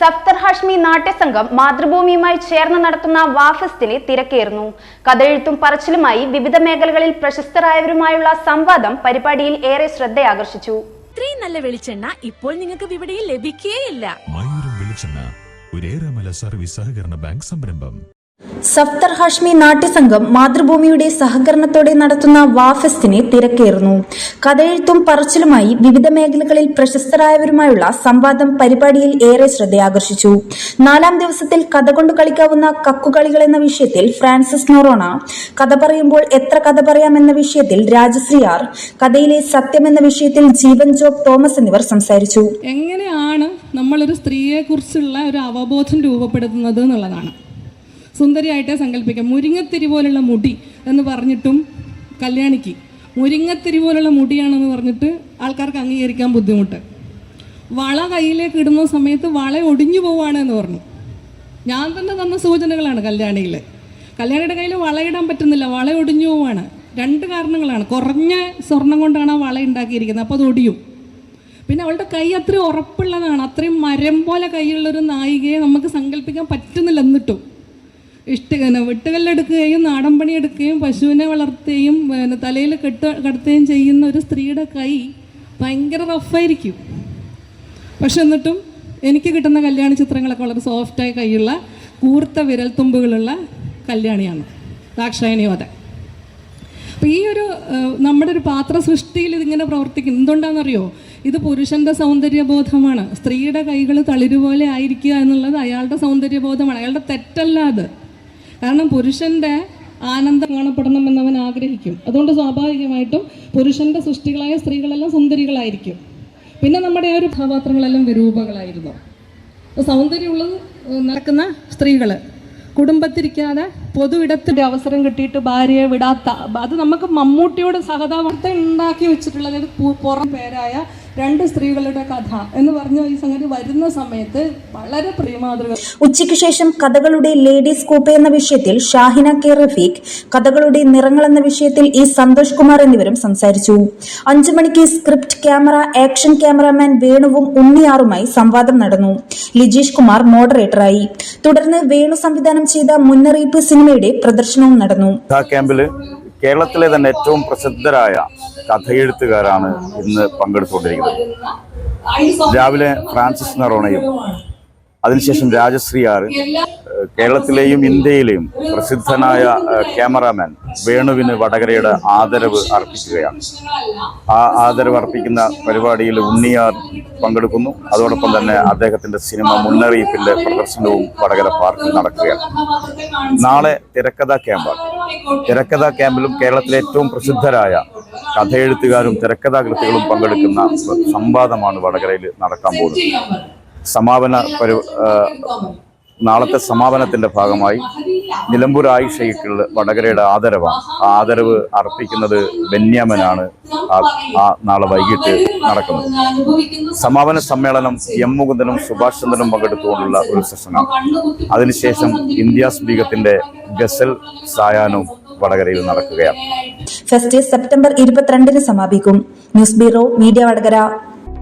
സഫ്തർ ഹാഷ്മി നാട്യസംഘം മാതൃഭൂമിയുമായി ചേർന്ന് നടത്തുന്ന വാഫെസ്റ്റിന് തിരക്കേറുന്നു. കഥയെഴുത്തും പറച്ചിലുമായി വിവിധ മേഖലകളിൽ പ്രശസ്തരായവരുമായുള്ള സംവാദം പരിപാടിയിൽ ഏറെ ശ്രദ്ധയാകർഷിച്ചു. ഇത്രയും നല്ല വെളിച്ചെണ്ണ ഇപ്പോൾ നിങ്ങൾക്ക് വിപണിയിൽ ലഭിക്കുകയില്ല സർവീസ് സഹകരണ ബാങ്ക് സംരംഭം. സഫ്തർ ഹാഷ്മി നാട്യസംഘം മാതൃഭൂമിയുടെ സഹകരണത്തോടെ നടത്തുന്ന വാഫെസ്റ്റിനെ തിരക്കേറുന്നു. കഥയെഴുത്തും പറച്ചിലുമായി വിവിധ മേഖലകളിൽ പ്രശസ്തരായവരുമായുള്ള സംവാദം പരിപാടിയിൽ ഏറെ ശ്രദ്ധയാകർഷിച്ചു. നാലാം ദിവസത്തിൽ കഥ കൊണ്ട് കളിക്കാവുന്ന കക്കുകളികൾ എന്ന വിഷയത്തിൽ ഫ്രാൻസിസ് നൊറോണ. കഥ പറയുമ്പോൾ എത്ര കഥ പറയാം എന്ന വിഷയത്തിൽ രാജശ്രീ ആർ കഥയിലെ സത്യം എന്ന വിഷയത്തിൽ ജീവൻ ജോബ് തോമസ് എന്നിവർ സംസാരിച്ചു. എങ്ങനെയാണ് നമ്മളൊരു സ്ത്രീയെ കുറിച്ചുള്ള ഒരു അവബോധം രൂപപ്പെടുത്തുന്നത് എന്നുള്ളതാണ്. സുന്ദരിയായിട്ടേ സങ്കല്പിക്കാം. മുരിങ്ങത്തിരി പോലുള്ള മുടി എന്ന് പറഞ്ഞിട്ടും കല്യാണിക്ക് മുരിങ്ങത്തിരി പോലുള്ള മുടിയാണെന്ന് പറഞ്ഞിട്ട് ആൾക്കാർക്ക് അംഗീകരിക്കാൻ ബുദ്ധിമുട്ട്. വള കയ്യിലേക്ക് ഇടുന്ന സമയത്ത് വള ഒടിഞ്ഞു പോവാണ് എന്ന് പറഞ്ഞു. ഞാൻ തന്നെ തന്ന സൂചനകളാണ് കല്യാണിയിൽ കല്യാണിയുടെ കയ്യിൽ വളയിടാൻ പറ്റുന്നില്ല. വള ഒടിഞ്ഞു പോവാണ്. രണ്ട് കാരണങ്ങളാണ്. കുറഞ്ഞ സ്വർണം കൊണ്ടാണ് ആ വള ഉണ്ടാക്കിയിരിക്കുന്നത്. അപ്പോൾ അത് ഒടിയും. പിന്നെ അവളുടെ കൈ അത്രയും ഉറപ്പുള്ളതാണ്. അത്രയും മരം പോലെ കൈയുള്ളൊരു നായികയെ നമുക്ക് സങ്കല്പിക്കാൻ പറ്റുന്നില്ല എന്നിട്ടും. ഇഷ്ട വെട്ടുകല്ലെടുക്കുകയും നാടൻ പണിയെടുക്കുകയും പശുവിനെ വളർത്തുകയും പിന്നെ തലയിൽ കെട്ട് കടത്തുകയും ചെയ്യുന്ന ഒരു സ്ത്രീയുടെ കൈ ഭയങ്കര റഫായിരിക്കും പക്ഷെ എന്നിട്ടും എനിക്ക് കിട്ടുന്ന കല്യാണ ചിത്രങ്ങളൊക്കെ വളരെ സോഫ്റ്റായ കൈയുള്ള കൂർത്ത വിരൽത്തുമ്പുകളുള്ള കല്യാണിയാണ്. ദാക്ഷായണിയോധ അപ്പോൾ ഈ ഒരു നമ്മുടെ ഒരു പാത്ര സൃഷ്ടിയിൽ ഇതിങ്ങനെ പ്രവർത്തിക്കുന്നു എന്തുകൊണ്ടാണെന്നറിയോ? ഇത് പുരുഷന്റെ സൗന്ദര്യബോധമാണ്. സ്ത്രീയുടെ കൈകൾ തളിരുപോലെ ആയിരിക്കുക എന്നുള്ളത് അയാളുടെ സൗന്ദര്യബോധമാണ്. അയാളുടെ തെറ്റല്ല അത്. കാരണം പുരുഷന്റെ ആനന്ദം കാണപ്പെടണം എന്നവൻ ആഗ്രഹിക്കും. അതുകൊണ്ട് സ്വാഭാവികമായിട്ടും പുരുഷന്റെ സൃഷ്ടികളായ സ്ത്രീകളെല്ലാം സുന്ദരികളായിരിക്കും. പിന്നെ നമ്മുടെ ആ ഒരു കഥാപാത്രങ്ങളെല്ലാം വിരൂപകളായിരുന്നു. സൗന്ദര്യമുള്ളത് നടക്കുന്ന സ്ത്രീകൾ കുടുംബത്തിരിക്കാതെ പൊതു ഇടത്തിന്റെ അവസരം കിട്ടിയിട്ട് ഭാര്യയെ വിടാത്ത അത് നമുക്ക് മമ്മൂട്ടിയുടെ സഹതാപത്തെ ഉണ്ടാക്കി വെച്ചിട്ടുള്ള അതായത് പുറം പേരായ രണ്ട് സ്ത്രീകളുടെ കഥ എന്ന് പറഞ്ഞ ഈ സംഗതി വരുന്ന സമയത്ത് വളരെ പ്രിയമാതൃക ഉച്ചയ്ക്ക് ശേഷം കഥകളുടെ ലേഡീസ് കൂപ്പ എന്ന വിഷയത്തിൽ ഷാഹിന കെ റഫീഖ് കഥകളുടെ നിറങ്ങൾ എന്ന വിഷയത്തിൽ ഇ സന്തോഷ് കുമാർ എന്നിവരും സംസാരിച്ചു. അഞ്ചു മണിക്ക് സ്ക്രിപ്റ്റ് ക്യാമറ ആക്ഷൻ ക്യാമറാമാൻ വേണുവും ഉണ്ണിയാറുമായി സംവാദം നടന്നു. ലിജീഷ് കുമാർ മോഡറേറ്ററായി തുടർന്ന് വേണു സംവിധാനം ചെയ്ത മുന്നറിയിപ്പ് സിനിമയുടെ പ്രദർശനവും നടന്നു. ക്യാമ്പിൽ കേരളത്തിലെ തന്നെ ഏറ്റവും പ്രസിദ്ധരായ കഥയെഴുത്തുകാരാണ് ഇന്ന് പങ്കെടുത്തുകൊണ്ടിരിക്കുന്നത്. രാവിലെ ഫ്രാൻസിസ് നറോണയും അതിനുശേഷം രാജശ്രീ ആർ കേരളത്തിലെയും ഇന്ത്യയിലെയും പ്രസിദ്ധനായ ക്യാമറാമാൻ വേണുവിന് വടകരയുടെ ആദരവ് അർപ്പിക്കുകയാണ്. ആ ആദരവ് അർപ്പിക്കുന്ന പരിപാടിയിൽ ഉണ്ണിയാർ പങ്കെടുക്കുന്നു. അതോടൊപ്പം തന്നെ അദ്ദേഹത്തിന്റെ സിനിമ മുന്നറിയിപ്പിന്റെ പ്രദർശനവും വടകര പാർക്കിൽ നടക്കുകയാണ്. നാളെ തിരക്കഥാ ക്യാമ്പാണ്. തിരക്കഥാ ക്യാമ്പിലും കേരളത്തിലെ ഏറ്റവും പ്രസിദ്ധരായ കഥയെഴുത്തുകാരും തിരക്കഥാകൃത്തികളും പങ്കെടുക്കുന്ന സംവാദമാണ് വടകരയിൽ നടക്കാൻ പോകുന്നത്. സമാപന പരി നാളത്തെ സമാപനത്തിന്റെ ഭാഗമായി നിലമ്പൂർ ആയിഷയ്ക്കുള്ള വടകരയുടെ ആദരവാണ് ആ ആദരവ് അർപ്പിക്കുന്നത് ബെന്യാമനാണ്. ആ- നാളെ വൈകിട്ട് നടക്കുന്നത്. സമാപന സമ്മേളനം എം മുകുന്ദനും സുഭാഷ് ചന്ദ്രനും പങ്കെടുത്തുകൊണ്ടുള്ള ഒരു സെഷനാണ്. അതിനുശേഷം ഇന്ത്യ സ്പീകത്തിന്റെ ഗസൽ സായാനും വടകരയിൽ നടക്കുകയാണ്. ഫെസ്റ്റ് സെപ്റ്റംബർ ഇരുപത്തിരണ്ടിന് സമാപിക്കും. News bureau media Vadakara.